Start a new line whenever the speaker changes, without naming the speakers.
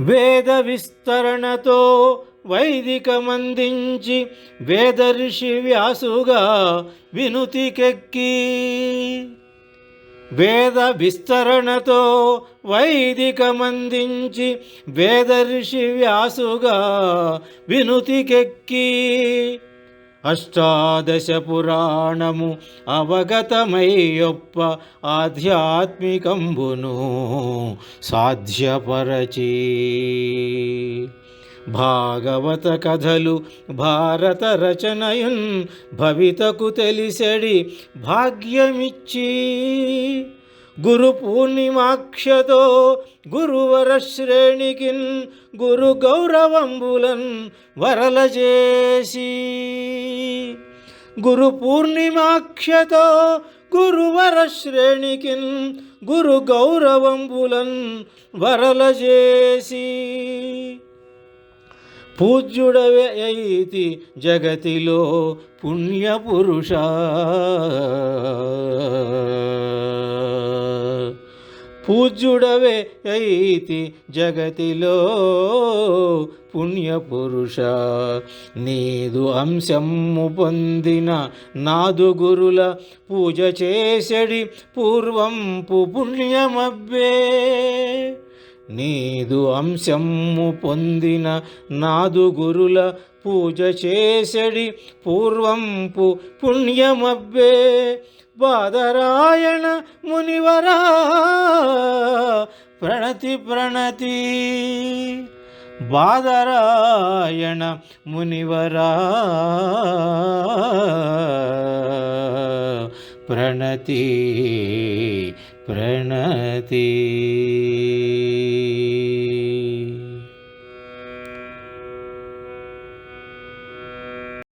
వేద విస్తరణతో వైదికమందించి వేద ఋషి వ్యాసుగా వినుతికెక్కి. వేద విస్తరణతో వైదికమందించి వేద ఋషి వ్యాసుగా వినుతికెక్కి. అష్టాదశ పురాణము అవగతమయ్యొప్ప ఆధ్యాత్మికంబును సాధ్యపరచి. భాగవత కథలు భారత రచనయున్ భవితకు తెలిసెడి భాగ్యమిచ్చి. గురు పూర్ణిమాక్షతో గురువర శ్రేణికిన్ గురు గౌరవంబులన్ వరల చేసి గురు పూర్ణిమాక్షతో గురువర శ్రేణికిన్ గురు గౌరవంబులన్ వరల చేసి పూజ్యుడవే అయితి జగతిలో పుణ్యపురుష. పూజ్యుడవే అయితి జగతిలో పుణ్యపురుష. నీదు అంశము పొందిన నాదు గురుల పూజ చేసడి పూర్వంపు పుణ్యమబ్బే. నీదు అంశము పొందిన నాదు గురుల పూజ చేసడి పూర్వంపు పుణ్యమబ్బే. బాదరాయణ మునివరా ಪ್ರಣತಿ ಪ್ರಣತಿ. ಬಾದರಾಯಣ ಮುನಿವರ. ಪ್ರಣತಿ ಪ್ರಣತಿ.